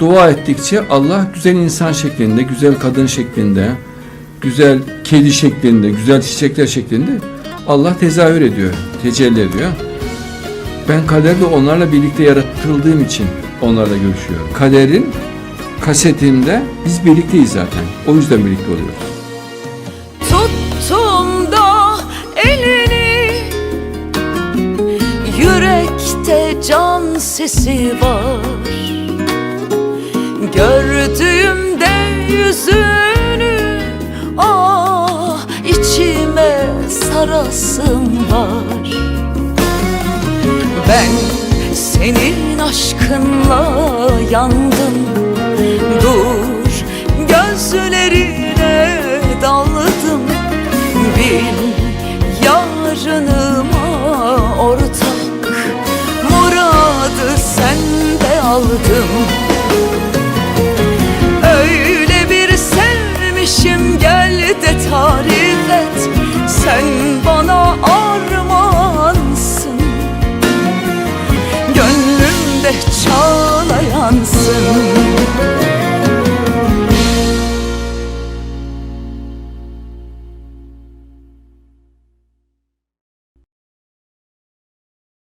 dua ettikçe Allah güzel insan şeklinde, güzel kadın şeklinde, güzel kedi şeklinde, güzel çiçekler şeklinde Allah tezahür ediyor, tecelli ediyor. Ben kaderde onlarla birlikte yaratıldığım için onlarla görüşüyorum. Kaderin kasetinde biz birlikteyiz zaten. O yüzden birlikte oluyoruz. Tuttum da elini Yürekte can sesi var sarasım var. Ben senin aşkınla yandım. Dur gözlerine daldım. Bil yarınıma ortak Muradı sende aldım Gönlümde çağlayansın